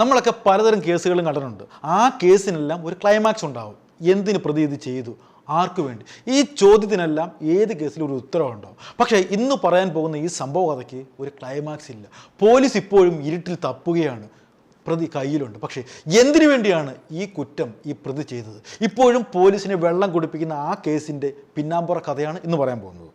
നമ്മളൊക്കെ പലതരം കേസുകളും കണ്ടിട്ടുണ്ട്. ആ കേസിനെല്ലാം ഒരു ക്ലൈമാക്സ് ഉണ്ടാവും. എന്തിന് പ്രതി ഇത് ചെയ്തു? ആർക്കു വേണ്ടി? ഈ ചോദ്യത്തിനെല്ലാം ഏത് കേസിലും ഒരു ഉത്തരവുണ്ടാവും പക്ഷേ ഇന്ന് പറയാൻ പോകുന്ന ഈ സംഭവ കഥയ്ക്ക് ഒരു ക്ലൈമാക്സ് ഇല്ല. പോലീസ് ഇപ്പോഴും ഇരുട്ടിൽ തപ്പുകയാണ് പ്രതി കയ്യിലുണ്ട്. പക്ഷേ എന്തിനു വേണ്ടിയാണ് ഈ കുറ്റം ഈ പ്രതി ചെയ്തത്? ഇപ്പോഴും പോലീസിനെ വെള്ളം കുടിപ്പിക്കുന്ന ആ കേസിന്റെ പിന്നാമ്പുറ കഥയാണ് ഇന്ന് പറയാൻ പോകുന്നത്.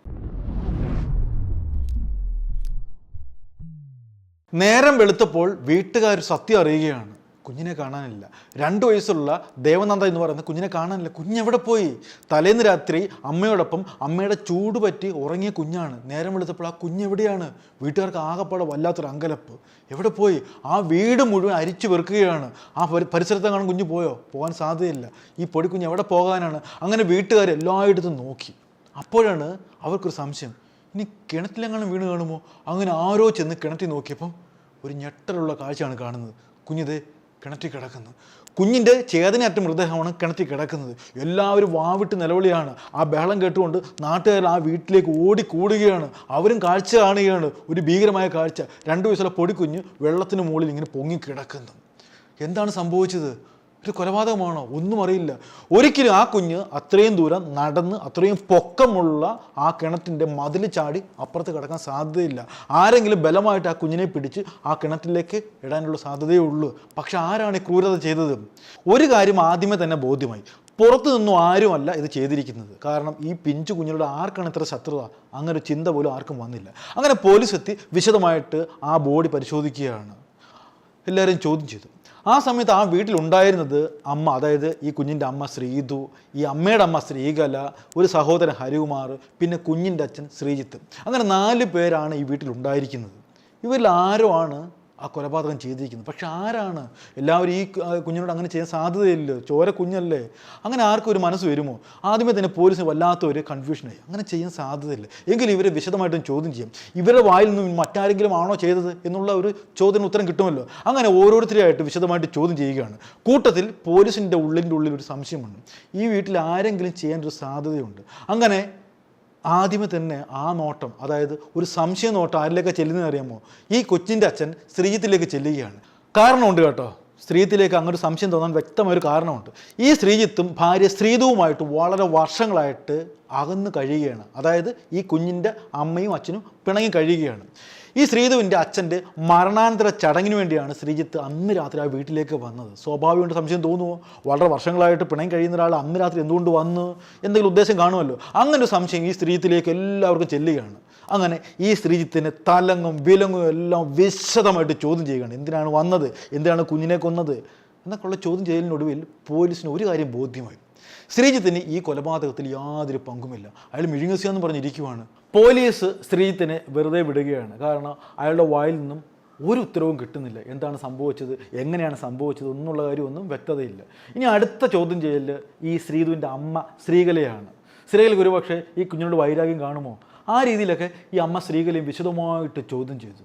നേരം വെളുത്തപ്പോൾ വീട്ടുകാർ സത്യം അറിയുകയാണ്. കുഞ്ഞിനെ കാണാനില്ല. രണ്ട് വയസ്സുള്ള ദേവനന്ദ എന്ന് പറയുന്ന കുഞ്ഞിനെ കാണാനില്ല. കുഞ്ഞെവിടെ പോയി? തലേന്ന് രാത്രി അമ്മയോടൊപ്പം അമ്മയുടെ ചൂട് പറ്റി ഉറങ്ങിയ കുഞ്ഞാണ്. നേരം വെളുത്തപ്പോൾ ആ കുഞ്ഞെവിടെയാണ് വീട്ടുകാർക്ക് ആകപ്പാടെ വല്ലാത്തൊരു അങ്കലപ്പ്. എവിടെ പോയി? ആ വീട് മുഴുവൻ അരിച്ചു വെറുക്കുകയാണ്. ആ പരിസരത്ത് കാണാൻ കുഞ്ഞ് പോയോ? പോകാൻ സാധ്യതയില്ല. ഈ പൊടിക്കുഞ്ഞ് എവിടെ പോകാനാണ്? അങ്ങനെ വീട്ടുകാർ എല്ലായിടത്തും നോക്കി. അപ്പോഴാണ് അവർക്കൊരു സംശയം. ഇനി കിണറ്റിലെങ്ങാനും വീണ് കാണുമോ? അങ്ങനെ ആരോ ചെന്ന് കിണറ്റിൽ നോക്കിയപ്പം ഒരു ഞെട്ടലുള്ള കാഴ്ചയാണ് കാണുന്നത്. കുഞ്ഞിത് കിണറ്റിൽ കിടക്കുന്നു. കുഞ്ഞിന്റെ ചേതനയറ്റ മൃതദേഹമാണ് കിണറ്റിൽ കിടക്കുന്നത്. എല്ലാവരും വാവിട്ട് നിലവിളിയാണ്. ആ ബഹളം കേട്ടുകൊണ്ട് നാട്ടുകാർ ആ വീട്ടിലേക്ക് ഓടിക്കൂടുകയാണ്. അവരും കാഴ്ച കാണുകയാണ്. ഒരു ഭീകരമായ കാഴ്ച. രണ്ട് വയസ്സുള്ള പൊടിക്കുഞ്ഞ് വെള്ളത്തിന് മുകളിൽ ഇങ്ങനെ പൊങ്ങി കിടക്കുന്നു. എന്താണ് സംഭവിച്ചത്? ഒരു കൊലപാതകമാണോ? ഒന്നും അറിയില്ല. ഒരിക്കലും ആ കുഞ്ഞ് അത്രയും ദൂരം നടന്ന് അത്രയും പൊക്കമുള്ള ആ കിണറ്റിന്റെ മതിൽ ചാടി അപ്പുറത്ത് കിടക്കാൻ സാധ്യതയില്ല. ആരെങ്കിലും ബലമായിട്ട് ആ കുഞ്ഞിനെ പിടിച്ച് ആ കിണറ്റിലേക്ക് ഇടാനുള്ള സാധ്യതയേ ഉള്ളൂ. പക്ഷെ ആരാണ് ഈ ക്രൂരത ചെയ്തത്? ഒരു കാര്യം ആദ്യമേ തന്നെ ബോധ്യമായി. പുറത്തു നിന്നും ആരുമല്ല ഇത് ചെയ്തിരിക്കുന്നത്. കാരണം ഈ പിഞ്ചു കുഞ്ഞിനോട് ആർക്കാണ് ഇത്ര ശത്രുത? അങ്ങനെ ചിന്ത പോലും ആർക്കും വന്നില്ല. അങ്ങനെ പോലീസ് എത്തി വിശദമായിട്ട് ആ ബോഡി പരിശോധിക്കുകയാണ്. എല്ലാവരും ചോദ്യം ചെയ്തു. ആ സമയത്ത് ആ വീട്ടിലുണ്ടായിരുന്നത് അമ്മ അതായത് ഈ കുഞ്ഞിന്റെ അമ്മ ശ്രീതു ഈ അമ്മയുടെ അമ്മ ശ്രീകല ഒരു സഹോദരൻ ഹരികുമാർ പിന്നെ കുഞ്ഞിന്റെ അച്ഛൻ ശ്രീജിത്ത്. അങ്ങനെ നാല് പേരാണ് ഈ വീട്ടിലുണ്ടായിരിക്കുന്നത്. ഇവരിൽ ആരോ ആണ് ആ കൊലപാതകം ചെയ്തിരിക്കുന്നത് പക്ഷെ ആരാണ്? എല്ലാവരും ഈ കുഞ്ഞിനോട് അങ്ങനെ ചെയ്യാൻ സാധ്യതയില്ല. ചോര കുഞ്ഞല്ലേ. അങ്ങനെ ആർക്കും ഒരു മനസ്സ് വരുമോ? ആദ്യമേ തന്നെ പോലീസിന് വല്ലാത്ത ഒരു കൺഫ്യൂഷനായി അങ്ങനെ ചെയ്യാൻ സാധ്യതയില്ല. എങ്കിലും ഇവരെ വിശദമായിട്ടും ചോദ്യം ചെയ്യും. ഇവരുടെ വായിൽ നിന്നും മറ്റാരെങ്കിലും ആണോ ചെയ്തത് എന്നുള്ള ഒരു ചോദ്യത്തിന് ഉത്തരം കിട്ടുമല്ലോ. അങ്ങനെ ഓരോരുത്തരെയായിട്ട് വിശദമായിട്ട് ചോദ്യം ചെയ്യുകയാണ്. കൂട്ടത്തിൽ പോലീസിന്റെ ഉള്ളിന്റെ ഉള്ളിൽ ഒരു സംശയമുണ്ട്. ഈ വീട്ടിൽ ആരെങ്കിലും ചെയ്യാൻ ഒരു സാധ്യതയുണ്ട്. അങ്ങനെ ആദ്യമേ തന്നെ ആ നോട്ടം അതായത് ഒരു സംശയ നോട്ടം ആരിലേക്ക് ചെല്ലുന്നത് അറിയാമോ? ഈ കൊച്ചിന്റെ അച്ഛൻ ശ്രീജിത്തിലേക്ക് ചെല്ലുകയാണ്. കാരണമുണ്ട് കേട്ടോ. സ്ത്രീത്തിലേക്ക് അങ്ങനെ ഒരു സംശയം തോന്നാൻ വ്യക്തമായ ഒരു കാരണമുണ്ട്. ഈ ശ്രീജിത്തും ഭാര്യ ശ്രീതുവുമായിട്ട് വളരെ വർഷങ്ങളായിട്ട് അകന്നു കഴിയുകയാണ്. അതായത് ഈ കുഞ്ഞിന്റെ അമ്മയും അച്ഛനും പിണങ്ങി കഴിയുകയാണ്. ഈ ശ്രീധുവിന്റെ അച്ഛന്റെ മരണാനന്തര ചടങ്ങിന് വേണ്ടിയാണ് ശ്രീജിത്ത് അന്ന് രാത്രി ആ വീട്ടിലേക്ക് വന്നത്. സ്വാഭാവികമായിട്ട് സംശയം തോന്നുമോ? വളരെ വർഷങ്ങളായിട്ട് പിണങ്ങി കഴിയുന്ന ഒരാൾ അന്ന് രാത്രി എന്തുകൊണ്ട് വന്ന്? എന്തെങ്കിലും ഉദ്ദേശം കാണുമല്ലോ? അങ്ങനെ ഒരു സംശയം ഈ സ്ത്രീത്തിലേക്ക് എല്ലാവർക്കും ചെല്ലുകയാണ്. അങ്ങനെ ഈ ശ്രീജിത്തിനെ തലങ്ങും വിലങ്ങും എല്ലാം വിശദമായിട്ട് ചോദ്യം ചെയ്യുകയാണ്. എന്തിനാണ് വന്നത്? എന്തിനാണ് കുഞ്ഞിനെ കൊന്നത്? എന്നൊക്കെയുള്ള ചോദ്യം ചെയ്യലിനൊടുവിൽ പോലീസിന് ഒരു കാര്യം ബോധ്യമായി. ശ്രീജിത്തിന് ഈ കൊലപാതകത്തിൽ യാതൊരു പങ്കുമില്ല. അയാൾ മിഴുങ്ങസിയെന്ന് പറഞ്ഞിരിക്കുവാണ്. പോലീസ് ശ്രീജിത്തിനെ വെറുതെ വിടുകയാണ്. കാരണം അയാളുടെ വായിൽ നിന്നും ഒരു ഉത്തരവും കിട്ടുന്നില്ല. എന്താണ് സംഭവിച്ചത്? എങ്ങനെയാണ് സംഭവിച്ചത്? എന്നുള്ള കാര്യമൊന്നും വ്യക്തതയില്ല. ഇനി അടുത്ത ചോദ്യം ചെയ്യൽ ഈ ശ്രീധുവിന്റെ അമ്മ ശ്രീകലയാണ്. ശ്രീകലയ്ക്ക് ഒരുപക്ഷെ ഈ കുഞ്ഞിനോട് വൈരാഗ്യം കാണുമോ? ആ രീതിയിലൊക്കെ ഈ അമ്മ ശ്രീകലയും വിശദമായിട്ട് ചോദ്യം ചെയ്തു.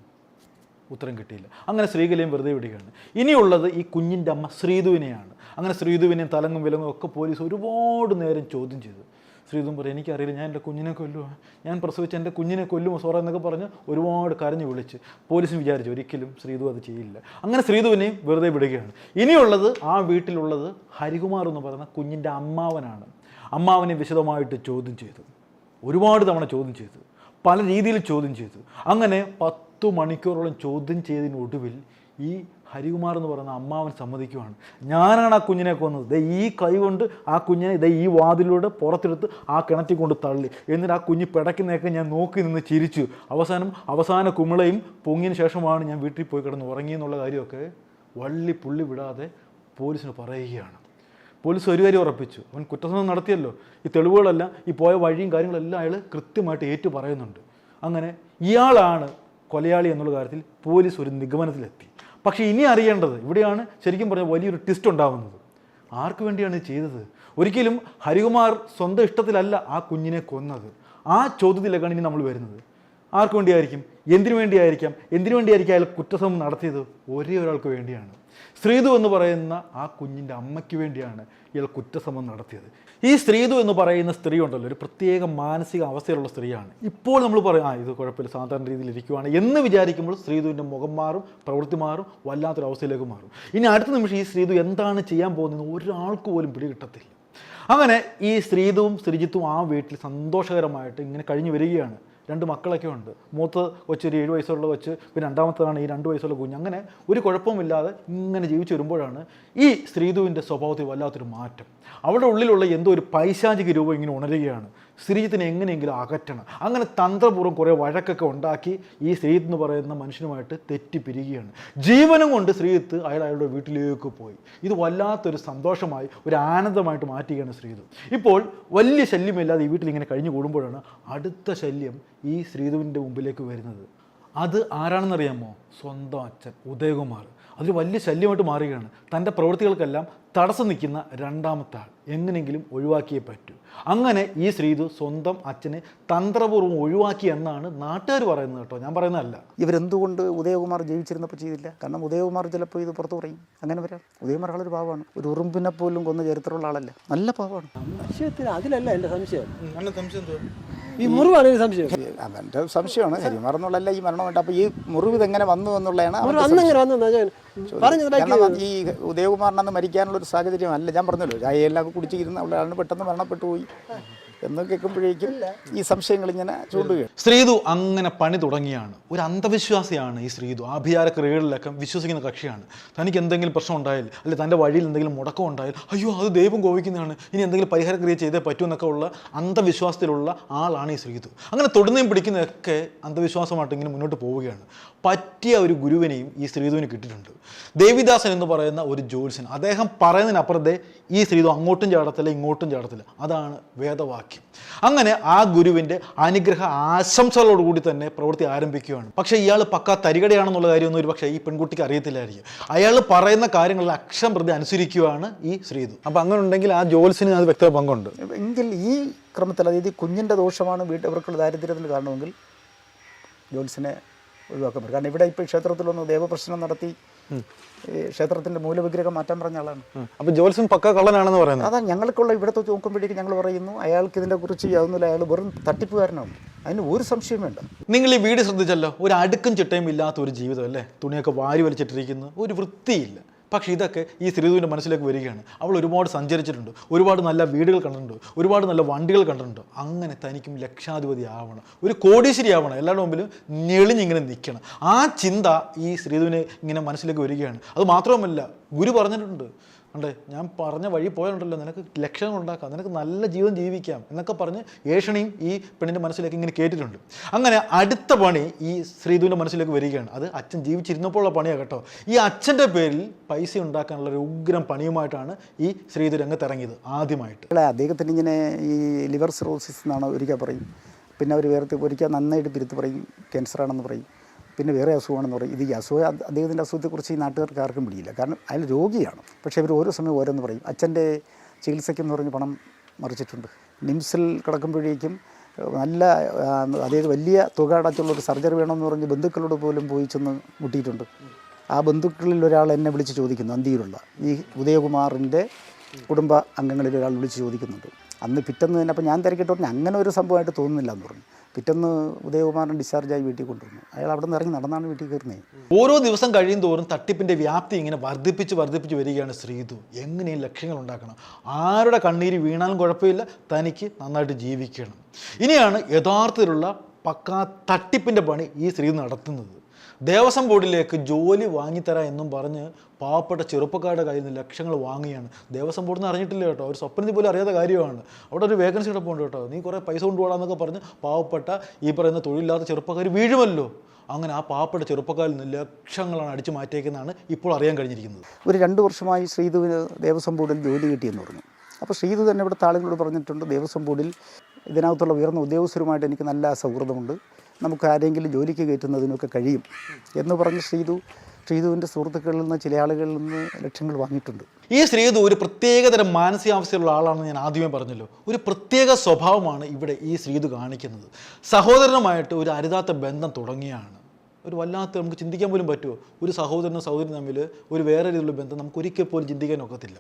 ഉത്തരം കിട്ടിയില്ല. അങ്ങനെ ശ്രീകലയും വെറുതെ വിടുകയാണ്. ഇനിയുള്ളത് ഈ കുഞ്ഞിന്റെ അമ്മ ശ്രീധുവിനെയാണ്. അങ്ങനെ ശ്രീധുവിനെയും തലങ്ങും വിലങ്ങും ഒക്കെ പോലീസ് ഒരുപാട് നേരം ചോദ്യം ചെയ്തു. ശ്രീധുവും പറയും എനിക്കറിയില്ല ഞാൻ എന്റെ കുഞ്ഞിനെ കൊല്ലുമോ ഞാൻ പ്രസവിച്ച് എന്റെ കുഞ്ഞിനെ കൊല്ലുമോ സോറ എന്നൊക്കെ പറഞ്ഞ് ഒരുപാട് കരഞ്ഞു വിളിച്ച് പോലീസും വിചാരിച്ചു. ഒരിക്കലും ശ്രീധു അത് ചെയ്യില്ല. അങ്ങനെ ശ്രീതുവിനെയും വെറുതെ വിടുകയാണ്. ഇനിയുള്ളത് ആ വീട്ടിലുള്ളത് ഹരികുമാർ എന്ന് പറയുന്ന കുഞ്ഞിന്റെ അമ്മാവനാണ്. അമ്മാവനെ വിശദമായിട്ട് ചോദ്യം ചെയ്തു. ഒരുപാട് തവണ ചോദ്യം ചെയ്തു. പല രീതിയിൽ ചോദ്യം ചെയ്തു. അങ്ങനെ പത്തു മണിക്കൂറോളം ചോദ്യം ചെയ്തതിനൊടുവിൽ ഈ ഹരികുമാർ എന്ന് പറയുന്ന അമ്മാവൻ സമ്മതിക്കുവാണ്. ഞാനാണ് ആ കുഞ്ഞിനെ കൊന്നത്. ദേ ഈ കൈ കൊണ്ട് ആ കുഞ്ഞിനെ ദേ ഈ വാതിലൂടെ പുറത്തെടുത്ത് ആ കിണറ്റിൽ കൊണ്ട് തള്ളി. എന്നിട്ട് ആ കുഞ്ഞ് പിടയ്ക്കുന്നതൊക്കെ ഞാൻ നോക്കി നിന്ന് ചിരിച്ചു. അവസാനം അവസാന കുമിളയും പൊങ്ങിയതിന് ശേഷമാണ് ഞാൻ വീട്ടിൽ പോയി കിടന്ന് ഉറങ്ങി എന്നുള്ള കാര്യമൊക്കെ വള്ളി പുള്ളി വിടാതെ പോലീസിന് പറയുകയാണ്. പോലീസ് ഒരു കാര്യം ഉറപ്പിച്ചു. അവൻ കുറ്റസമ്മതം നടത്തിയല്ലോ. ഈ തെളിവുകളെല്ലാം ഈ പോയ വഴിയും കാര്യങ്ങളെല്ലാം അയാൾ കൃത്യമായിട്ട് ഏറ്റു പറയുന്നുണ്ട്. അങ്ങനെ ഇയാളാണ് കൊലയാളി എന്നുള്ള കാര്യത്തിൽ പോലീസ് ഒരു നിഗമനത്തിലെത്തി. പക്ഷേ ഇനി അറിയേണ്ടത് ഇവിടെയാണ് ശരിക്കും പറഞ്ഞാൽ വലിയൊരു ട്വിസ്റ്റ് ഉണ്ടാവുന്നത്. ആർക്ക് വേണ്ടിയാണ് ചെയ്തത്? ഒരിക്കലും ഹരികുമാർ സ്വന്തം ഇഷ്ടത്തിലല്ല ആ കുഞ്ഞിനെ കൊന്നത്. ആ ചോദ്യത്തിലേക്കാണ് ഇനി നമ്മൾ വരുന്നത്. ആർക്ക് വേണ്ടിയായിരിക്കും? എന്തിനു വേണ്ടിയായിരിക്കാം? എന്തിനു വേണ്ടിയായിരിക്കും അയാൾ കുറ്റസമം നടത്തിയത്? ഒരേ ഒരാൾക്ക് വേണ്ടിയാണ്. ശ്രീതു എന്ന് പറയുന്ന ആ കുഞ്ഞിന്റെ അമ്മയ്ക്ക് വേണ്ടിയാണ് ഇയാൾ കുറ്റസമം നടത്തിയത്. ഈ ശ്രീതു എന്ന് പറയുന്ന സ്ത്രീ ഉണ്ടല്ലോ ഒരു പ്രത്യേക മാനസിക അവസ്ഥയിലുള്ള സ്ത്രീയാണ്. ഇപ്പോൾ നമ്മൾ പറയും ആ ഇത് കുഴപ്പമില്ല സാധാരണ രീതിയിൽ ഇരിക്കുവാണ് എന്ന് വിചാരിക്കുമ്പോൾ ശ്രീതുവിന്റെ മുഖം മാറും പ്രവൃത്തി മാറും വല്ലാത്തൊരു അവസ്ഥയിലേക്ക് മാറും. ഇനി അടുത്ത നിമിഷം ഈ ശ്രീതു എന്താണ് ചെയ്യാൻ പോകുന്നത് ഒരാൾക്ക് പോലും പിടികിട്ടത്തില്ല. അങ്ങനെ ഈ ശ്രീതുവും ശ്രീജിത്തും ആ വീട്ടിൽ സന്തോഷകരമായിട്ട് ഇങ്ങനെ കഴിഞ്ഞു വരികയാണ്. രണ്ട് മക്കളൊക്കെ ഉണ്ട്. മൂത്ത് ഒരു ഏഴ് വയസ്സുള്ള കൊച്ച് പിന്നെ രണ്ടാമത്തതാണ് ഈ രണ്ട് വയസ്സുള്ള കുഞ്ഞ്. അങ്ങനെ ഒരു കുഴപ്പമില്ലാതെ ഇങ്ങനെ ജീവിച്ചു വരുമ്പോഴാണ് ഈ ശ്രീതുവിന്റെ സ്വഭാവത്തിൽ വല്ലാത്തൊരു മാറ്റം. അവിടെ ഉള്ളിലുള്ള എന്തോ ഒരു പൈശാചിക രൂപം ഇങ്ങനെ ഉണരുകയാണ്. ശ്രീജിത്തിനെ എങ്ങനെയെങ്കിലും അകറ്റണം. അങ്ങനെ തന്ത്രപൂർവം കുറേ വഴക്കൊക്കെ ഉണ്ടാക്കി ഈ ശ്രീജിത്ത് എന്ന് പറയുന്ന മനുഷ്യനുമായിട്ട് തെറ്റിപ്പിരിക്കുകയാണ്. ജീവനും കൊണ്ട് ശ്രീജിത്ത് അയാൾ അയാളുടെ വീട്ടിലേക്ക് പോയി. ഇത് വല്ലാത്തൊരു സന്തോഷമായി ഒരു ആനന്ദമായിട്ട് മാറ്റുകയാണ് ശ്രീതു ഇപ്പോൾ വലിയ ശല്യമില്ലാതെ ഈ വീട്ടിൽ ഇങ്ങനെ കഴിഞ്ഞു കൂടുമ്പോഴാണ് അടുത്ത ശല്യം ഈ ശ്രീതുവിന്റെ മുമ്പിലേക്ക് വരുന്നത്. അത് ആരാണെന്നറിയാമോ? സ്വന്തം അച്ഛൻ ഉദയകുമാർ. അതൊരു വലിയ ശല്യമായിട്ട് മാറുകയാണ്. തന്റെ പ്രവൃത്തികൾക്കെല്ലാം തടസ്സം നിൽക്കുന്ന രണ്ടാമത്തെ ആൾ എങ്ങനെയെങ്കിലും ഒഴിവാക്കിയേ പറ്റൂ. അങ്ങനെ ഈ ശ്രീതു സ്വന്തം അച്ഛനെ തന്ത്രപൂർവം ഒഴിവാക്കി എന്നാണ് നാട്ടുകാർ പറയുന്നത് കേട്ടോ. ഞാൻ പറയുന്നതല്ല. ഇവരെന്തുകൊണ്ട് ഉദയകുമാർ ജീവിച്ചിരുന്നപ്പോൾ ചെയ്തില്ല? കാരണം ഉദയകുമാർ ചിലപ്പോൾ ഇത് പുറത്തു പറയും. അങ്ങനെ വരാം. ഉദയകുമാർ ആളൊരു പാവമാണ്. ഒരു ഉറുമ്പിനെ പോലും കൊന്ന ചരിത്രമുള്ള ആളല്ല. നല്ല പാവമാണ്. സംശയത്തിന് അതിലല്ല എന്റെ സംശയം. സംശയം ഈ മുറിവാണ് ഒരു സംശയം. അവന്റെ സംശയമാണ്. ഹരിമാർ എന്നുള്ളതല്ല ഈ മരണം വേണ്ട അപ്പോൾ ഈ മുറിവ് ഇതെങ്ങനെ വന്നു എന്നുള്ളതാണ് അവന്റെ കാരണം ഈ ഉദയകുമാറിനന്ന് മരിക്കാനുള്ള ഒരു സാഹചര്യം അല്ല ഞാൻ പറഞ്ഞല്ലോ ചായയെല്ലാം കുടിച്ചിരുന്ന അവിടെ പെട്ടെന്ന് മരണപ്പെട്ടു പോയി. എന്ന് കേൾക്കുമ്പോഴേക്കും ഈ സംശയങ്ങൾ ഇങ്ങനെ ചൂണ്ടുകയാണ് ശ്രീതു അങ്ങനെ പണി തുടങ്ങിയാണ്. ഒരു അന്ധവിശ്വാസിയാണ് ഈ ശ്രീതു. ആഭിചാര ക്രിയകളിലൊക്കെ വിശ്വസിക്കുന്ന കക്ഷിയാണ്. തനിക്ക് എന്തെങ്കിലും പ്രശ്നം ഉണ്ടായാൽ അല്ലെ തന്റെ വഴിയിൽ എന്തെങ്കിലും മുടക്കം ഉണ്ടായാൽ അയ്യോ അത് ദൈവം കോപിക്കുന്നതാണ്. ഇനി എന്തെങ്കിലും പരിഹാരക്രിയ ചെയ്തേ പറ്റൂ എന്നൊക്കെ ഉള്ള അന്ധവിശ്വാസത്തിലുള്ള ആളാണ് ഈ ശ്രീതു. അങ്ങനെ തൊടുന്നതും പിടിക്കുന്നതൊക്കെ അന്ധവിശ്വാസമായിട്ട് ഇങ്ങനെ മുന്നോട്ട് പോവുകയാണ്. പറ്റിയ ഒരു ഗുരുവിനെയും ഈ ശ്രീതുവിന് കിട്ടിയിട്ടുണ്ട്. ദേവിദാസൻ എന്ന് പറയുന്ന ഒരു ജ്യോത്സ്യൻ. അദ്ദേഹം പറയുന്നതിനപ്പുറത്തെ ഈ ശ്രീതു അങ്ങോട്ടും ചാടത്തില്ല ഇങ്ങോട്ടും ചാടത്തില്ല. അതാണ് വേദവാക്യം. അങ്ങനെ ആ ഗുരുവിന്റെ അനുഗ്രഹ ആശംസകളോടുകൂടി തന്നെ പ്രവൃത്തി ആരംഭിക്കുകയാണ്. പക്ഷേ ഇയാൾ പക്ക തരികടയാണെന്നുള്ള കാര്യമൊന്നും ഒരു പക്ഷേ ഈ പെൺകുട്ടിക്ക് അറിയത്തില്ലായിരിക്കും. അയാൾ പറയുന്ന കാര്യങ്ങളിൽ അക്ഷം പ്രതി അനുസരിക്കുകയാണ് ഈ ശ്രീതു. അപ്പം അങ്ങനെ ഉണ്ടെങ്കിൽ ആ ജ്യോത്സ്യന് അത് വ്യക്തമായ പങ്കുണ്ട്. എങ്കിൽ ഈ ക്രമത്തിൽ അതായത് ഈ കുഞ്ഞിന്റെ ദോഷമാണ് വീട്ടിൽ ഇവർക്കുള്ള ദാരിദ്ര്യത്തിൽ കാരണമെങ്കിൽ ജോൺസിനെ ഒഴിവാക്കാൻ പറ്റും. കാരണം ഇവിടെ ഇപ്പോൾ ക്ഷേത്രത്തിലൊന്നും ദേവപ്രശ്നം നടത്തി ഈ ക്ഷേത്രത്തിന്റെ മൂലവിഗ്രഹം മാറ്റാൻ പറഞ്ഞ ആളാണ്. അപ്പൊ ജോത്സ്യം പക്ക കള്ളനാണെന്ന് പറയുന്നത്? അതാ ഞങ്ങൾക്കുള്ള ഇവിടത്തെ നോക്കുമ്പോഴേക്കും ഞങ്ങൾ പറയുന്നു അയാൾക്ക് ഇതിനെ കുറിച്ച് യാതൊന്നുമില്ല. അയാൾ വെറും തട്ടിപ്പുകാരനാണ് അതിന് ഒരു സംശയം വേണ്ട. നിങ്ങൾ ഈ വീട് ശ്രദ്ധിച്ചല്ലോ? ഒരു അടുക്കും ചിട്ടയും ഇല്ലാത്ത ഒരു ജീവിതം അല്ലേ? തുണിയൊക്കെ വാരി വലിച്ചിട്ടിരിക്കുന്നു. ഒരു വൃത്തിയില്ല. പക്ഷേ ഇതൊക്കെ ഈ ശ്രീധുവിന്റെ മനസ്സിലേക്ക് വരികയാണ്. അവൾ ഒരുപാട് സഞ്ചരിച്ചിട്ടുണ്ട്. ഒരുപാട് നല്ല വീടുകൾ കണ്ടിട്ടുണ്ട്. ഒരുപാട് നല്ല വണ്ടികൾ കണ്ടിട്ടുണ്ട്. അങ്ങനെ തനിക്കും ലക്ഷാധിപതി ആവണം. ഒരു കോടീശ്വരി ആവണം. എല്ലാവരുടെ മുമ്പിലും ഞെളിഞ്ഞിങ്ങനെ നിൽക്കണം. ആ ചിന്ത ഈ ശ്രീധുവിനെ ഇങ്ങനെ മനസ്സിലേക്ക് വരികയാണ്. അത് മാത്രവുമല്ല ഗുരു പറഞ്ഞിട്ടുണ്ട്. ഉണ്ട് ഞാൻ പറഞ്ഞ വഴി പോയാലുണ്ടല്ലോ നിനക്ക് ലക്ഷ്യങ്ങൾ ഉണ്ടാക്കാം നിനക്ക് നല്ല ജീവൻ ജീവിക്കാം എന്നൊക്കെ പറഞ്ഞ് ഏഷണിയും ഈ പെണ്ണിന്റെ മനസ്സിലേക്ക് ഇങ്ങനെ കേട്ടിട്ടുണ്ട്. അങ്ങനെ അടുത്ത പണി ഈ ശ്രീധുവിന്റെ മനസ്സിലേക്ക് വരികയാണ്. അത് അച്ഛൻ ജീവിച്ചിരുന്നപ്പോഴുള്ള പണിയാണ് കേട്ടോ. ഈ അച്ഛന്റെ പേരിൽ പൈസ ഉണ്ടാക്കാനുള്ള ഒരു ഉഗ്രം പണിയുമായിട്ടാണ് ഈ ശ്രീധു രംഗത്തിറങ്ങിയത് ആദ്യമായിട്ട്. അല്ലേ അദ്ദേഹത്തിന് ഇങ്ങനെ ഈ ലിവർ സിറോസിസ് എന്നാണ് ഒരിക്കൽ പറയും. പിന്നെ അവർ വേറെ ഒരിക്കൽ നന്നായിട്ട് പിരുത്ത് പറയും ക്യാൻസറാണെന്ന് പറയും. പിന്നെ വേറെ അസുഖമാണെന്ന് പറയും. ഇത് ഈ അസുഖം അദ്ദേഹത്തിന്റെ അസുഖത്തെക്കുറിച്ച് ഈ നാട്ടുകാർക്ക് ആർക്കും പിടിയില്ല. കാരണം അയാൾ രോഗിയാണ്. പക്ഷേ ഇവർ ഓരോ സമയം ഓരോന്ന് പറയും. അച്ഛന്റെ ചികിത്സയ്ക്കെന്ന് പറഞ്ഞ് പണം മറിച്ചിട്ടുണ്ട്. നിംസിൽ കിടക്കുമ്പോഴേക്കും നല്ല അതായത് വലിയ തുക അടച്ചുള്ള ഒരു സർജറി വേണമെന്ന് പറഞ്ഞ് ബന്ധുക്കളോട് പോലും പോയി ചെന്ന് മുട്ടിയിട്ടുണ്ട്. ആ ബന്ധുക്കളിൽ ഒരാൾ എന്നെ വിളിച്ച് ചോദിക്കുന്നു അന്തിയിലുള്ള. ഈ ഉദയകുമാറിന്റെ കുടുംബ അംഗങ്ങളിൽ ഒരാൾ വിളിച്ച് ചോദിക്കുന്നുണ്ട്. അന്ന് പിറ്റന്ന് തന്നെ അപ്പോൾ ഞാൻ തിരക്കിട്ട് പറഞ്ഞു അങ്ങനെ ഒരു സംഭവമായിട്ട് തോന്നുന്നില്ല എന്ന് പറഞ്ഞു. പിറ്റന്ന് ഉദയകുമാരൻ ഡിസ്ചാർജായി വീട്ടിൽ കൊണ്ടുവന്നു. അയാൾ അവിടെ നിന്ന് ഇറങ്ങി നടന്നാണ് വീട്ടിൽ കയറുന്നത് ഓരോ ദിവസം കഴിയും തോറും തട്ടിപ്പിന്റെ വ്യാപ്തി ഇങ്ങനെ വർദ്ധിപ്പിച്ച് വർദ്ധിപ്പിച്ച് വരികയാണ് ശ്രീതു. എങ്ങനെയും ലക്ഷ്യങ്ങൾ ഉണ്ടാക്കണം. ആരുടെ കണ്ണീര് വീണാലും കുഴപ്പമില്ല തനിക്ക് നന്നായിട്ട് ജീവിക്കണം. ഇനിയാണ് യഥാർത്ഥത്തിലുള്ള പക്കാ തട്ടിപ്പിന്റെ പണി ഈ ശ്രീതു നടത്തുന്നത്. ദേവസ്വം ബോർഡിലേക്ക് ജോലി വാങ്ങിത്തരാ എന്നും പറഞ്ഞ് പാവപ്പെട്ട ചെറുപ്പക്കാരുടെ കയ്യിൽ നിന്ന് ലക്ഷങ്ങൾ വാങ്ങിയാണ് ദേവസ്വം ബോർഡിൽ നിന്ന് അറിഞ്ഞിട്ടില്ല കേട്ടോ. ഒരു സ്വപ്നത്തിൽ പോലും അറിയാത്ത കാര്യമാണ്. അവിടെ ഒരു വേക്കൻസി കിടപ്പുണ്ട് കേട്ടോ. നീ കുറേ പൈസ കൊണ്ടുപോകാന്നൊക്കെ പറഞ്ഞ് പാവപ്പെട്ട ഈ പറയുന്ന തൊഴിലില്ലാത്ത ചെറുപ്പക്കാർ വീഴുമല്ലോ. അങ്ങനെ ആ പാവപ്പെട്ട ചെറുപ്പക്കാരിൽ നിന്ന് ലക്ഷങ്ങളാണ് അടിച്ചു മാറ്റിയേക്കുന്നതാണ് ഇപ്പോൾ അറിയാൻ കഴിഞ്ഞിരിക്കുന്നത്. ഒരു രണ്ട് വർഷമായി ശ്രീധുവിന് ദേവസ്വം ബോർഡിൽ ജോലി കിട്ടിയെന്ന് പറഞ്ഞു. അപ്പോൾ ശ്രീധു തന്നെ ഇവിടെ ആളുകളോട് പറഞ്ഞിട്ടുണ്ട് ദേവസ്വം ബോർഡിൽ ഇതിനകത്തുള്ള ഉയർന്ന ഉദ്യോഗസ്ഥരുമായിട്ട് എനിക്ക് നല്ല സൗഹൃദമുണ്ട്. നമുക്ക് ആരെങ്കിലും ജോലിക്ക് കയറ്റുന്നതിനൊക്കെ കഴിയും എന്ന് പറഞ്ഞ് ശ്രീതു ശ്രീധുവിന്റെ സുഹൃത്തുക്കളിൽ നിന്ന് ചില ആളുകളിൽ നിന്ന് ലക്ഷ്യങ്ങൾ വാങ്ങിയിട്ടുണ്ട്. ഈ ശ്രീതു ഒരു പ്രത്യേകതരം മാനസികാവസ്ഥയുള്ള ആളാണെന്ന് ഞാൻ ആദ്യമേ പറഞ്ഞല്ലോ. ഒരു പ്രത്യേക സ്വഭാവമാണ് ഇവിടെ ഈ ശ്രീതു കാണിക്കുന്നത്. സഹോദരനുമായിട്ട് ഒരു അരുതാത്ത ബന്ധം തുടങ്ങിയാണ്. ഒരു വല്ലാത്ത നമുക്ക് ചിന്തിക്കാൻ പോലും പറ്റുമോ? ഒരു സഹോദരനും സഹോദരനും തമ്മിൽ ഒരു വേറെ രീതിയിലുള്ള ബന്ധം നമുക്ക് ഒരിക്കൽ പോലും ചിന്തിക്കാൻ ഒക്കത്തില്ല.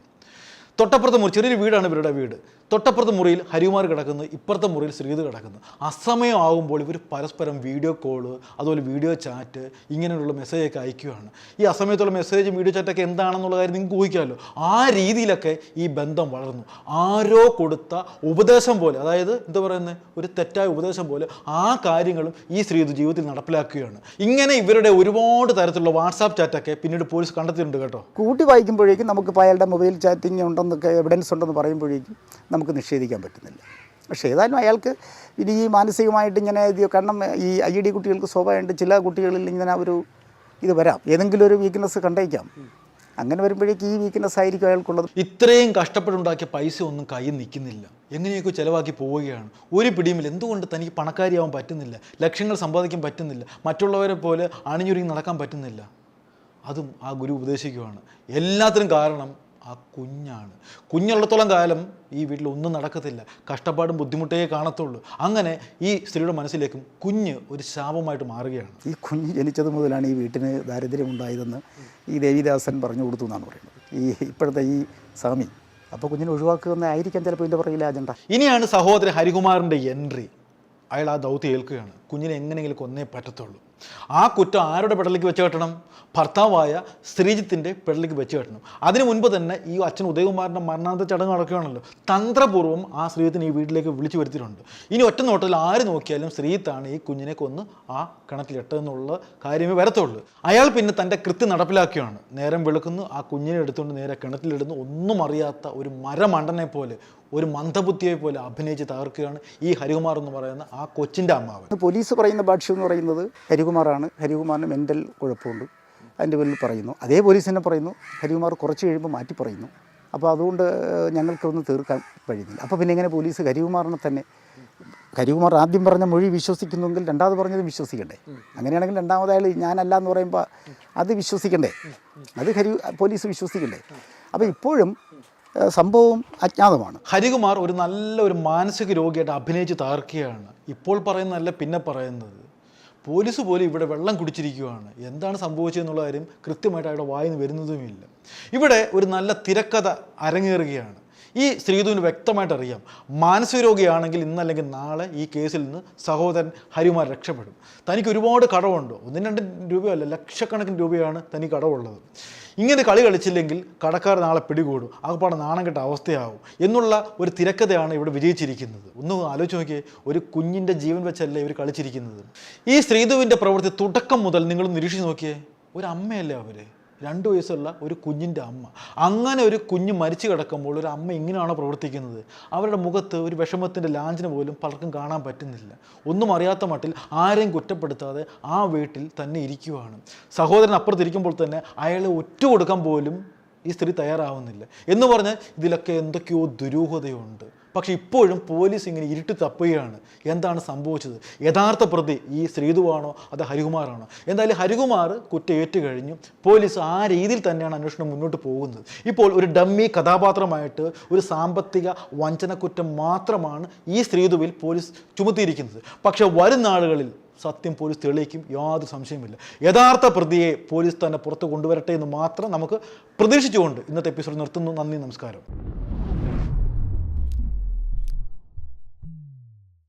തൊട്ടപ്പുറത്തും ഒരു ചെറിയൊരു വീടാണ് ഇവരുടെ വീട്. തൊട്ടപ്പുറത്തെ മുറിയിൽ ഹരികുമാർ കിടക്കുന്നു ഇപ്പുറത്തെ മുറിയിൽ ശ്രീത് കിടക്കുന്നു. അസമയം ആകുമ്പോൾ ഇവർ പരസ്പരം വീഡിയോ കോൾ അതുപോലെ വീഡിയോ ചാറ്റ് ഇങ്ങനെയുള്ള മെസ്സേജൊക്കെ അയക്കുകയാണ്. ഈ അസമയത്തുള്ള മെസ്സേജ് വീഡിയോ ചാറ്റൊക്കെ എന്താണെന്നുള്ള കാര്യം നിങ്ങൾക്ക് ഊഹിക്കാമല്ലോ. ആ രീതിയിലൊക്കെ ഈ ബന്ധം വളർന്നു. ആരോ കൊടുത്ത ഉപദേശം പോലെ അതായത് എന്താ പറയുന്നത് ഒരു തെറ്റായ ഉപദേശം പോലെ ആ കാര്യങ്ങളും ഈ ശ്രീധു ജീവിതത്തിൽ നടപ്പിലാക്കുകയാണ്. ഇങ്ങനെ ഇവരുടെ ഒരുപാട് തരത്തിലുള്ള വാട്സാപ്പ് ചാറ്റൊക്കെ പിന്നീട് പോലീസ് കണ്ടെത്തിയിട്ടുണ്ട് കേട്ടോ. കൂട്ടി വായിക്കുമ്പോഴേക്കും നമുക്കിപ്പോൾ അയാളുടെ മൊബൈൽ ചാറ്റിംഗ് ഉണ്ടെന്നൊക്കെ എവിഡൻസ് ഉണ്ടെന്ന് പറയുമ്പോഴേക്കും നമുക്ക് നിഷേധിക്കാൻ പറ്റുന്നില്ല. പക്ഷേ ഏതായാലും അയാൾക്ക് ഇനി ഈ മാനസികമായിട്ട് ഇങ്ങനെ ഇത് കാരണം ഈ ഐ ഡി കുട്ടികൾക്ക് സ്വാഭാവികമായിട്ട് ചില കുട്ടികളിൽ ഇങ്ങനെ ഒരു ഇത് വരാം. ഏതെങ്കിലും ഒരു വീക്ക്നെസ് കണ്ടേക്കാം. അങ്ങനെ വരുമ്പോഴേക്ക് ഈ വീക്ക്നെസ് ആയിരിക്കും അയാൾക്കുള്ളത്. ഇത്രയും കഷ്ടപ്പെട്ടുണ്ടാക്കിയ പൈസ ഒന്നും കയ്യിൽ നിൽക്കുന്നില്ല. എങ്ങനെയൊക്കെ ചിലവാക്കി പോവുകയാണ്? ഒരു പിടിയുമില്ല. എന്തുകൊണ്ട് തനിക്ക് പണക്കാരിയാവാൻ പറ്റുന്നില്ല? ലക്ഷ്യങ്ങൾ സമ്പാദിക്കാൻ പറ്റുന്നില്ല? മറ്റുള്ളവരെ പോലെ അണിഞ്ഞൊരുങ്ങി നടക്കാൻ പറ്റുന്നില്ല? അതും ആ ഗുരു ഉപദേശിക്കുവാണ്. എല്ലാത്തിനും കാരണം ആ കുഞ്ഞാണ്. കുഞ്ഞുള്ളിടത്തോളം കാലം ഈ വീട്ടിൽ ഒന്നും നടക്കത്തില്ല. കഷ്ടപ്പാടും ബുദ്ധിമുട്ടേ കാണത്തുള്ളൂ. അങ്ങനെ ഈ സ്ത്രീയുടെ മനസ്സിലേക്കും കുഞ്ഞ് ഒരു ശാപമായിട്ട് മാറുകയാണ്. ഈ കുഞ്ഞ് ജനിച്ചത് മുതലാണ് ഈ വീട്ടിന് ദാരിദ്ര്യം ഉണ്ടായതെന്ന് ഈ ദേവിദാസൻ പറഞ്ഞു കൊടുത്തു എന്നാണ് പറയുന്നത്. ഈ ഇപ്പോഴത്തെ ഈ സ്വാമി അപ്പോൾ കുഞ്ഞിനെ ഒഴിവാക്കുന്നതായിരിക്കാം ചിലപ്പോൾ ഇതിന്റെ പുറകിലെ അജണ്ട. ഇനിയാണ് സഹോദരൻ ഹരികുമാറിന്റെ എൻട്രി. അയാൾ ആ ദൗത്യം ഏൽക്കുകയാണ്. കുഞ്ഞിനെ എങ്ങനെയെങ്കിലും കൊന്നേ പറ്റത്തുള്ളൂ. ആ കുറ്റം ആരുടെ പെടലിക്ക് വെച്ച് കെട്ടണം? ഭർത്താവായ ശ്രീജിത്തിന്റെ പെടലിക്ക് വെച്ച് കെട്ടണം. അതിനു മുൻപ് തന്നെ ഈ അച്ഛൻ ഉദയകുമാറിന്റെ മരണാന്ത ചടങ്ങ് നടക്കുകയാണല്ലോ. തന്ത്രപൂർവം ആ ശ്രീജിത്തിനെ ഈ വീട്ടിലേക്ക് വിളിച്ചു വരുത്തിയിട്ടുണ്ട്. ഇനി ഒറ്റ നോട്ടത്തിൽ ആര് നോക്കിയാലും ശ്രീജിത്താണ് ഈ കുഞ്ഞിനെ കൊന്ന് ആ കിണറ്റിലിട്ടതെന്നുള്ള കാര്യമേ വരത്തുള്ളൂ. അയാൾ പിന്നെ തന്റെ കൃത്യം നടപ്പിലാക്കുകയാണ്. നേരം വെളുക്കുന്നു ആ കുഞ്ഞിനെ എടുത്തുകൊണ്ട് നേരെ കിണറ്റിലിടുന്നു. ഒന്നും അറിയാത്ത ഒരു മരമണ്ടനെ പോലെ ഒരു മന്ദബുദ്ധിയെ പോലെ അഭിനയിച്ച് തകർക്കുകയാണ് ഈ ഹരികുമാർ എന്ന് പറയുന്ന ആ കൊച്ചിന്റെ അമ്മാവൻ. പോലീസ് പറയുന്ന ഭാഷ്യം എന്ന് പറയുന്നത് ഹരികുമാറാണ്. ഹരികുമാറിന് മെന്റൽ കുഴപ്പമുണ്ട്. അതിന്റെ പേരിൽ പറയുന്നു. അതേ പോലീസ് തന്നെ പറയുന്നു. ഹരികുമാർ കുറച്ച് കഴിയുമ്പോൾ മാറ്റി പറയുന്നു. അപ്പോൾ അതുകൊണ്ട് ഞങ്ങൾക്കൊന്നും തീർക്കാൻ കഴിയുന്നില്ല അപ്പോൾ പിന്നെ ഇങ്ങനെ പോലീസ് ഹരികുമാറിനെ തന്നെ ഹരികുമാർ ആദ്യം പറഞ്ഞ മൊഴി വിശ്വസിക്കുന്നുവെങ്കിൽ രണ്ടാമത് പറഞ്ഞത് വിശ്വസിക്കണ്ടേ? അങ്ങനെയാണെങ്കിൽ രണ്ടാമത് ഞാനല്ല എന്ന് പറയുമ്പോൾ അത് വിശ്വസിക്കണ്ടേ? അത് ഹരി പോലീസ് വിശ്വസിക്കണ്ടേ? അപ്പോൾ ഇപ്പോഴും സംഭവം അജ്ഞാതമാണ്. ഹരികുമാർ ഒരു നല്ല ഒരു മാനസിക രോഗിയായിട്ട് അഭിനയിച്ച് തകർക്കുകയാണ്. ഇപ്പോൾ പറയുന്നതല്ല പിന്നെ പറയുന്നത്. പോലീസ് പോലും ഇവിടെ വെള്ളം കുടിച്ചിരിക്കുകയാണ്. എന്താണ് സംഭവിച്ചതെന്നുള്ള കാര്യം കൃത്യമായിട്ട് അവിടെ വായിന്ന് വരുന്നതുമില്ല ഇവിടെ ഒരു നല്ല തിരക്കഥ അരങ്ങേറുകയാണ്. ഈ ശ്രീധുവിന് വ്യക്തമായിട്ട് അറിയാം മാനസിക രോഗിയാണെങ്കിൽ ഇന്നല്ലെങ്കിൽ നാളെ ഈ കേസിൽ നിന്ന് സഹോദരൻ ഹരിമാർ രക്ഷപ്പെടും. തനിക്ക് ഒരുപാട് കടവുണ്ട്. ഒന്നും രണ്ടും രൂപയല്ല ലക്ഷക്കണക്കിന് രൂപയാണ് തനിക്ക് കടവുള്ളത്. ഇങ്ങനെ കളി കളിച്ചില്ലെങ്കിൽ കടക്കാർ നാളെ പിടികൂടും. ആകപ്പാടെ നാണം കെട്ട അവസ്ഥയാവും. എന്നുള്ള ഒരു തിരക്കഥയാണ് ഇവിടെ വിജയിച്ചിരിക്കുന്നത്. ഒന്ന് ആലോചിച്ച് നോക്കിയേ ഒരു കുഞ്ഞിന്റെ ജീവൻ വെച്ചല്ലേ ഇവർ കളിച്ചിരിക്കുന്നത്. ഈ ശ്രീധുവിന്റെ പ്രവൃത്തി തുടക്കം മുതൽ നിങ്ങൾ നിരീക്ഷിച്ച് നോക്കിയേ ഒരു അമ്മയല്ലേ അവർ രണ്ട് വയസ്സുള്ള ഒരു കുഞ്ഞിന്റെ അമ്മ. അങ്ങനെ ഒരു കുഞ്ഞ് മരിച്ചു കിടക്കുമ്പോൾ ഒരു അമ്മ ഇങ്ങനെയാണോ പ്രവർത്തിക്കുന്നത്? അവരുടെ മുഖത്ത് ഒരു വിഷമത്തിന്റെ ലാഞ്ചന പോലും പലർക്കും കാണാൻ പറ്റുന്നില്ല. ഒന്നും അറിയാത്ത മട്ടിൽ ആരെയും കുറ്റപ്പെടുത്താതെ ആ വീട്ടിൽ തന്നെ ഇരിക്കുവാണ്. സഹോദരൻ അപ്പുറത്തിരിക്കുമ്പോൾ തന്നെ അയാളെ ഒറ്റ കൊടുക്കാൻ പോലും ഈ സ്ത്രീ തയ്യാറാവുന്നില്ല. എന്ന് പറഞ്ഞാൽ ഇതിലൊക്കെ എന്തൊക്കെയോ ദുരൂഹതയുണ്ട്. പക്ഷെ ഇപ്പോഴും പോലീസ് ഇങ്ങനെ ഇരുട്ട് തപ്പുകയാണ്. എന്താണ് സംഭവിച്ചത്? യഥാർത്ഥ പ്രതി ഈ ശ്രീതുവാണോ അത് ഹരികുമാറാണോ? എന്തായാലും ഹരികുമാർ കുറ്റം ഏറ്റു കഴിഞ്ഞു. പോലീസ് ആ രീതിയിൽ തന്നെയാണ് അന്വേഷണം മുന്നോട്ട് പോകുന്നത്. ഇപ്പോൾ ഒരു ഡമ്മി കഥാപാത്രമായിട്ട് ഒരു സാമ്പത്തിക വഞ്ചന കുറ്റം മാത്രമാണ് ഈ ശ്രീതുവിൽ പോലീസ് ചുമത്തിയിരിക്കുന്നത്. പക്ഷെ വരും നാളുകളിൽ സത്യം പോലീസ് തെളിയിക്കും. യാതൊരു സംശയമില്ല യഥാർത്ഥ പ്രതിയെ പോലീസ് തന്നെ പുറത്ത് കൊണ്ടുവരട്ടെ എന്ന് മാത്രം നമുക്ക് പ്രതീക്ഷിച്ചുകൊണ്ട് ഇന്നത്തെ എപ്പിസോഡ് നിർത്തുന്നു. നന്ദി നമസ്കാരം.